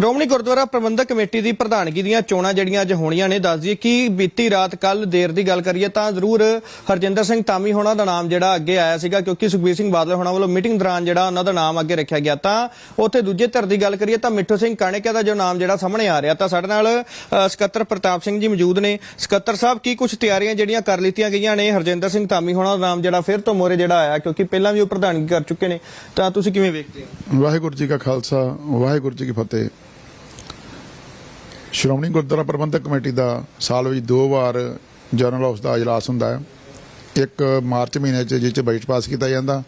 Shiromani Gurdwara Prabandhak committee ਦੀ ਪ੍ਰਧਾਨਗੀ ਦੀਆਂ ਚੋਣਾਂ ਜਿਹੜੀਆਂ ਅੱਜ ਹੋਣੀਆਂ ਨੇ, ਦੱਸ ਦਈਏ ਕਿ ਬੀਤੀ ਰਾਤ ਕੱਲ ਦੇਰ ਦੀ ਗੱਲ ਕਰੀਏ ਤਾਂ ਜ਼ਰੂਰ ਹਰਜਿੰਦਰ ਸਿੰਘ ਤਾਮੀ ਹੋਣਾ ਦਾ ਨਾਮ ਜਿਹੜਾ ਅੱਗੇ ਆਇਆ ਸੀਗਾ, ਕਿਉਂਕਿ ਸੁਖਬੀਰ ਸਿੰਘ ਬਾਦਲ ਹੋਣਾ ਵੱਲੋਂ ਮੀਟਿੰਗ ਦੌਰਾਨ ਜਿਹੜਾ ਉਹਨਾਂ ਦਾ ਨਾਮ ਅੱਗੇ ਰੱਖਿਆ ਗਿਆ ਤਾਂ ਉੱਥੇ ਦੂਜੇ ਧਿਰ ਦੀ ਗੱਲ ਕਰੀਏ ਤਾਂ ਮਿੱਠੂ ਸਿੰਘ ਕਾਣੇਕਿਆ ਦਾ ਜੋ ਨਾਮ ਜਿਹੜਾ ਸਾਹਮਣੇ ਆ ਰਿਹਾ ਤਾਂ ਸਾਡੇ ਨਾਲ ਸਕੱਤਰ ਪ੍ਰਤਾਪ ਸਿੰਘ ਜੀ ਮੌਜੂਦ ਨੇ। ਸਕੱਤਰ ਸਾਹਿਬ, ਕੀ ਕੁਝ ਤਿਆਰੀਆਂ ਜਿਹੜੀਆਂ ਕਰ ਲਿੱਤੀਆਂ ਗਈਆਂ ਨੇ? ਹਰਜਿੰਦਰ ਸਿੰਘ ਤਾਮੀ ਹੋਣਾ ਦਾ ਨਾਮ ਜਿਹੜਾ ਫਿਰ ਤੋਂ ਮੋਰੇ ਜਿਹੜਾ ਆਇਆ, ਕਿਉਂਕਿ ਪਹਿਲਾਂ ਵੀ ਉਹ ਪ੍ਰਧਾਨਗੀ ਕਰ ਚੁੱਕੇ ਨੇ। ਤਾਂ ਤੁਸੀਂ ਕਿਵੇਂ ਵੇਖਦੇ ਹੋ? ਵਾਹਿਗੁਰੂ ਜੀ ਕਾ ਖਾਲਸਾ, ਵਾਹਿਗੁਰੂ ਜੀ ਕੀ ਫਤਿਹ। ਸ਼੍ਰੋਮਣੀ ਗੁਰਦੁਆਰਾ ਪ੍ਰਬੰਧਕ ਕਮੇਟੀ ਦਾ ਸਾਲ ਵਿੱਚ ਦੋ ਵਾਰ ਜਨਰਲ ਹਾਊਸ ਦਾ ਇਜਲਾਸ ਹੁੰਦਾ ਹੈ। ਇੱਕ ਮਾਰਚ ਮਹੀਨੇ 'ਚ ਜਿਸ 'ਚ ਬਜਟ ਪਾਸ ਕੀਤਾ ਜਾਂਦਾ।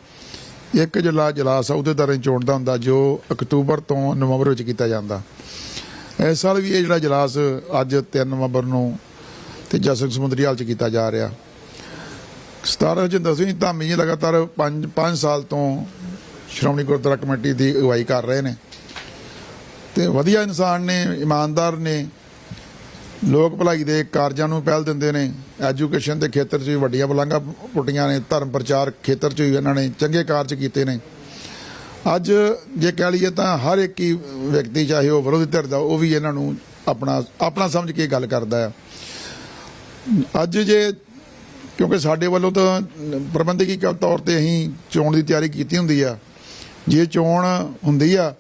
ਇੱਕ ਜਿਹੜਾ ਇਜਲਾਸ ਆ, ਉਹਦੇ ਦੌਰਾਨ ਚੋਣ ਦਾ ਹੁੰਦਾ, ਜੋ ਅਕਤੂਬਰ ਤੋਂ ਨਵੰਬਰ ਵਿੱਚ ਕੀਤਾ ਜਾਂਦਾ। ਇਸ ਸਾਲ ਵੀ ਇਹ ਜਿਹੜਾ ਇਜਲਾਸ ਅੱਜ 3 ਨਵੰਬਰ ਨੂੰ ਤੇ ਜਸਨ ਸਮੁੰਦਰੀ ਹਾਲ 'ਚ ਕੀਤਾ ਜਾ ਰਿਹਾ। 17 ਜਿੰਦਰ ਸਿੰਘ ਧਾਮੀ ਲਗਾਤਾਰ 5 5 ਸਾਲ ਤੋਂ ਸ਼੍ਰੋਮਣੀ ਗੁਰਦੁਆਰਾ ਕਮੇਟੀ ਦੀ ਅਗਵਾਈ ਕਰ ਰਹੇ ਨੇ। ਤੇ ਵਧੀਆ ਇਨਸਾਨ ਨੇ, ਇਮਾਨਦਾਰ ਨੇ, ਲੋਕ ਭਲਾਈ ਦੇ ਕਾਰਜਾਂ ਨੂੰ ਪਹਿਲ ਦਿੰਦੇ ਨੇ, ਐਜੂਕੇਸ਼ਨ ਦੇ ਖੇਤਰ 'ਚ ਵੀ ਵੱਡੀਆਂ ਬਲਾਂਗਾ ਪੁੱਟੀਆਂ ਨੇ, ਧਰਮ ਪ੍ਰਚਾਰ ਖੇਤਰ 'ਚ ਵੀ ਇਹਨਾਂ ਨੇ ਚੰਗੇ ਕਾਰਜ ਕੀਤੇ ਨੇ। ਅੱਜ ਜੇ ਕਹਿ ਲਈਏ ਤਾਂ ਹਰ ਇੱਕ ਹੀ ਵਿਅਕਤੀ, ਚਾਹੇ ਉਹ ਵਿਰੋਧੀ ਧਿਰ ਦਾ, ਉਹ ਵੀ ਇਹਨਾਂ ਨੂੰ ਆਪਣਾ ਆਪਣਾ ਸਮਝ ਕੇ ਗੱਲ ਕਰਦਾ ਆ। ਅੱਜ ਜੇ, ਕਿਉਂਕਿ ਸਾਡੇ ਵੱਲੋਂ ਤਾਂ ਪ੍ਰਬੰਧਕੀ ਤੌਰ ਤੇ ਅਸੀਂ ਚੋਣ ਦੀ ਤਿਆਰੀ ਕੀਤੀ ਹੁੰਦੀ ਆ। ਜੇ ਚੋਣ ਹੁੰਦੀ ਆ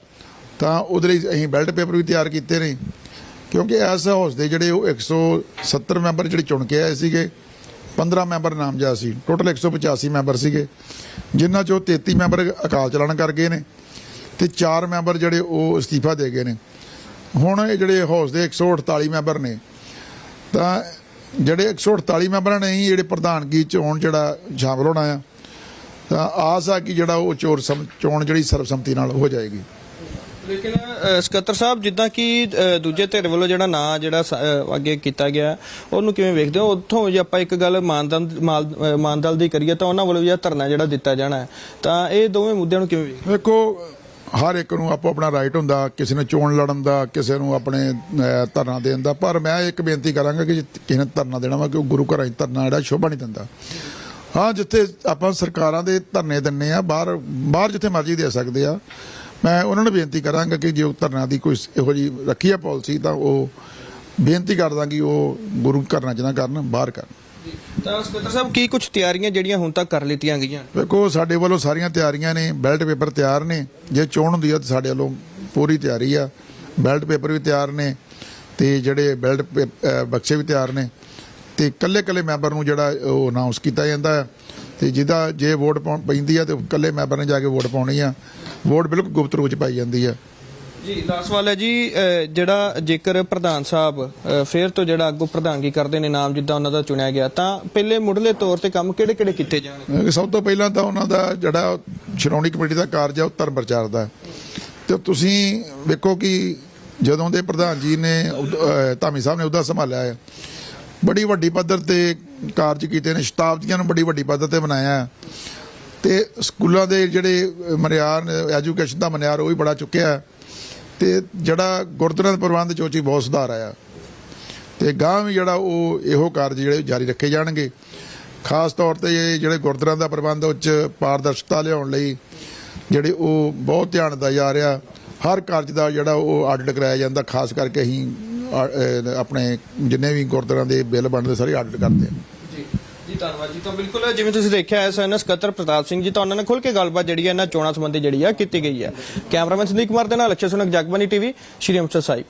ਤਾਂ ਉਹਦੇ ਲਈ ਅਸੀਂ ਬੈਲਟ ਪੇਪਰ ਵੀ ਤਿਆਰ ਕੀਤੇ ਨੇ। ਕਿਉਂਕਿ ਇਸ ਹਾਊਸ ਦੇ ਜਿਹੜੇ ਉਹ 170 ਮੈਂਬਰ ਜਿਹੜੇ ਚੁਣ ਕੇ ਆਏ ਸੀਗੇ 15 ਮੈਂਬਰ ਨਾਮਜ਼ਦ ਸੀ, ਟੋਟਲ 185 ਮੈਂਬਰ ਸੀਗੇ, ਜਿਨ੍ਹਾਂ ਚੋਂ 33 ਮੈਂਬਰ ਅਕਾਲ ਚਲਾਣ ਕਰ ਗਏ ਨੇ ਤੇ 4 ਮੈਂਬਰ ਜਿਹੜੇ ਉਹ ਅਸਤੀਫਾ ਦੇ ਗਏ ਨੇ। ਹੁਣ ਇਹ ਜਿਹੜੇ ਹਾਊਸ ਦੇ 148 ਮੈਂਬਰ ਨੇ, ਤਾਂ ਜਿਹੜੇ 148 ਮੈਂਬਰਾਂ ਨੇ ਹੀ ਜਿਹੜੇ ਪ੍ਰਧਾਨਗੀ ਚੋਣ ਜਿਹੜਾ ਸ਼ਾਮਲ ਹੋਣਾ ਆ, ਤਾਂ ਆਸ ਆ ਕਿ ਜਿਹੜਾ ਉਹ ਚੋਰ ਸਮ- ਚੋਣ ਜਿਹੜੀ ਸਰਬਸੰਮਤੀ ਨਾਲ ਹੋ ਜਾਏਗੀ। ਲੇਕਿਨ ਅ, ਸਕੱਤਰ ਸਾਹਿਬ ਜਿੱਦਾਂ ਕਿ ਅ, ਦੂਜੇ ਧਿਰ ਵੱਲੋਂ ਜਿਹੜਾ ਨਾਂ ਜਿਹੜਾ ਸ- ਅ, ਅੱਗੇ ਕੀਤਾ ਗਿਆ ਉਹਨੂੰ ਕਿਵੇਂ ਵੇਖਦੇ ਹੋ? ਉੱਥੋਂ ਜੇ ਆਪਾਂ ਇੱਕ ਗੱਲ ਮਾਨਦਲ ਮਾਲ- ਅ, ਮਾਨਦਲ ਦੀ ਕਰੀਏ ਤਾਂ ਉਹਨਾਂ ਵੱਲੋਂ ਵੀ ਇਹ ਧਰਨਾ ਜਿਹੜਾ ਦਿੱਤਾ ਜਾਣਾ ਹੈ ਤਾਂ ਇਹ ਦੋਵੇਂ ਮੁੱਦਿਆਂ ਨੂੰ ਕਿਵੇਂ ਵੇਖਦੇ ਵੇਖੋ ਹਰ ਇੱਕ ਨੂੰ ਆਪੋ ਆਪਣਾ ਰਾਈਟ ਹੁੰਦਾ ਕਿਸੇ ਨੂੰ ਚੋਣ ਲੜਨ ਦਾ ਕਿਸੇ ਨੂੰ ਆਪਣੇ ਅਹ, ਧਰਨਾ ਦੇਣ ਦਾ ਪਰ ਮੈਂ ਇੱਕ ਬੇਨਤੀ ਕਰਾਂਗਾ ਕਿ ਜੇ ਕਿਸੇ ਨੇ ਧਰਨਾ ਦੇਣਾ ਵਾ ਕਿ ਉਹ ਗੁਰੂ ਘਰਾਂ 'ਚ ਧਰਨਾ ਜਿਹੜਾ ਸ਼ੋਭਾ ਨਹੀਂ ਦਿੰਦਾ। ਹਾਂ ਜਿੱਥੇ ਆਪਾਂ ਸਰਕਾਰਾਂ ਦੇ ਧਰਨੇ ਦਿੰਨੇ ਆ ਬਾਹਰ ਬਾਹਰ ਜਿੱਥੇ ਮਰਜ਼ੀ ਦੇ ਸਕਦੇ ਆ ਮੈਂ ਉਹਨਾਂ ਨੂੰ ਬੇਨਤੀ ਕਰਾਂਗਾ ਕਿ ਜੇ ਉਹ ਧਰਨਾ ਦੀ ਕੋਈ ਇਹੋ ਜੀ ਰੱਖੀ ਆ ਪਾਲਿਸੀ ਤਾਂ ਉਹ ਬੇਨਤੀ ਕਰਦਾ ਕਿ ਉਹ ਗੁਰੂ ਘਰਾਂ 'ਚ ਨਾ ਕਰਨ ਬਾਹਰ ਕਰਨ। ਤਾਂ ਸਕੱਤਰ ਸਾਹਿਬ ਕੀ ਕੁਝ ਤਿਆਰੀਆਂ ਜਿਹੜੀਆਂ ਹੁਣ ਤੱਕ ਕਰ ਲਿੱਤੀਆਂ ਗਈਆਂ? ਵੇਖੋ ਸਾਡੇ ਵੱਲੋਂ ਸਾਰੀਆਂ ਤਿਆਰੀਆਂ ਨੇ ਬੈਲਟ ਪੇਪਰ ਤਿਆਰ ਨੇ। ਜੇ ਚੋਣ ਹੁੰਦੀ ਆ ਤਾਂ ਸਾਡੇ ਵੱਲੋਂ ਪੂਰੀ ਤਿਆਰੀ ਆ। ਬੈਲਟ ਪੇਪਰ ਵੀ ਤਿਆਰ ਨੇ ਤੇ ਜਿਹੜੇ ਬੈਲਟ ਬਕਸੇ ਵੀ ਤਿਆਰ ਨੇ। ਤੇ ਕੱਲੇ ਕੱਲੇ ਮੈਂਬਰ ਨੂੰ ਜਿਹੜਾ ਉਹ ਅਨਾਉਂਸ ਕੀਤਾ ਜਾਂਦਾ ਹੈ ਤੇ ਜਿਹਦਾ ਜੇ ਵੋਟ ਪਾਉਣ ਪੈਂਦੀ ਆ ਤੇ ਕੱਲੇ ਮੈਂਬਰ ਨੇ ਜਾ ਕੇ ਵੋਟ ਪਾਉਣੀ ਆ। ਵੋਟ ਬਿਲਕੁਲ ਗੁਪਤ ਰੂਪ ਚ ਪਾਈ ਜਾਂਦੀ ਆ। ਜੀ ਲਾਸਟ ਸਵਾਲ ਹੈ ਜੀ ਜਿਹੜਾ ਜੇਕਰ ਪ੍ਰਧਾਨ ਸਾਹਿਬ ਫੇਰ ਤੋਂ ਜਿਹੜਾ ਅੱਗੋਂ ਪ੍ਰਧਾਨਗੀ ਕਰਦੇ ਨੇ ਨਾਮ ਜਿੱਦਾਂ ਉਹਨਾਂ ਦਾ ਚੁਣਿਆ ਗਿਆ ਤਾਂ ਪਹਿਲੇ ਮੁੱਢਲੇ ਤੌਰ ਤੇ ਕੰਮ ਕਿਹੜੇ ਕਿਹੜੇ ਕੀਤੇ ਜਾਣਗੇ ਸਭ ਤੋਂ ਪਹਿਲਾਂ ਤਾਂ ਉਹਨਾਂ ਦਾ ਜਿਹੜਾ ਸ਼੍ਰੋਮਣੀ ਕਮੇਟੀ ਦਾ ਕਾਰਜ ਆ ਉਹ ਧਰਮ ਪ੍ਰਚਾਰ ਦਾ। ਹੈ। ਤੇ ਤੁਸੀਂ ਵੇਖੋ ਕਿ ਜਦੋਂ ਦੇ ਪ੍ਰਧਾਨ ਜੀ ਨੇ ਧਾਮੀ ਸਾਹਿਬ ਨੇ ਉਹਦਾ ਸੰਭਾਲਿਆ ਹੈ ਬੜੀ ਵੱਡੀ ਪੱਧਰ ਤੇ ਕਾਰਜ ਕੀਤੇ ਨੇ, ਸ਼ਤਾਬਦੀਆਂ ਨੂੰ ਬੜੀ ਵੱਡੀ ਪੱਧਰ ਤੇ ਬਣਾਇਆ ਹੈ। ਤੇ ਸਕੂਲਾਂ ਦੇ ਜਿਹੜੇ ਮਰਿਆਰ ਐਜੂਕੇਸ਼ਨ ਦਾ ਮਨਿਆਰ, ਉਹ ਵੀ ਬੜਾ ਚੁੱਕਿਆ ਹੈ। ਤੇ ਜਿਹੜਾ ਗੁਰਦੁਆਰਾ ਦੇ ਪ੍ਰਬੰਧ ਚੋਚੀ ਬਹੁਤ ਸੁਧਾਰ ਆਇਆ ਤੇ ਗਾਂ ਵੀ ਜਿਹੜਾ ਉਹ ਇਹੋ ਕਾਰਜ ਜਿਹੜੇ ਜਾਰੀ ਰੱਖੇ ਜਾਣਗੇ ਖਾਸ ਤੌਰ ਤੇ ਜਿਹੜੇ ਗੁਰਦੁਆਰਿਆਂ ਦਾ ਪ੍ਰਬੰਧ ਉੱਚ ਪਾਰਦਰਸ਼ਤਾ ਲਿਆਉਣ ਲਈ ਜਿਹੜੇ ਉਹ ਬਹੁਤ ਧਿਆਨ ਦਾ ਜਾ ਰਿਹਾ ਹਰ ਕਾਰਜ ਦਾ ਜਿਹੜਾ ਉਹ ਆਡਿਟ ਕਰਾਇਆ ਜਾਂਦਾ, ਖਾਸ ਕਰਕੇ ਅਸੀਂ ਆਪਣੇ ਜਿੰਨੇ ਵੀ ਗੁਰਦੁਆਰਿਆਂ ਦੇ ਬਿੱਲ ਬਣਦੇ, ਸਾਰੇ ਆਡਿਟ ਕਰਦੇ ਹਾਂ ਜੀ ਧੰਨਵਾਦ ਜੀ। ਤਾਂ ਬਿਲਕੁਲ, ਜਿਵੇਂ ਤੁਸੀਂ ਦੇਖਿਆ ਐਸ ਐਨ ਸਕੱਤਰ ਪ੍ਰਤਾਪ ਸਿੰਘ ਜੀ ਤਾਂ ਉਹਨਾਂ ਨੇ ਖੁੱਲ ਕੇ ਗੱਲਬਾਤ ਜਿਹੜੀ ਹੈ, ਇਹਨਾਂ ਚੋਣਾਂ ਸੰਬੰਧੀ ਜਿਹੜੀ ਆ ਕੀਤੀ ਗਈ ਹੈ। ਕੈਮਰਾਮੈਨ ਸੰਦੀਪ ਕੁਮਾਰ ਦੇ ਨਾਲ ਅਕਸ਼ੇ ਸੁਨਕ ਜਗਬਾਨੀ ਟੀਵੀ, ਸ਼੍ਰੀ ਅੰਮ੍ਰਿਤਸਰ ਸਾਹਿਬ।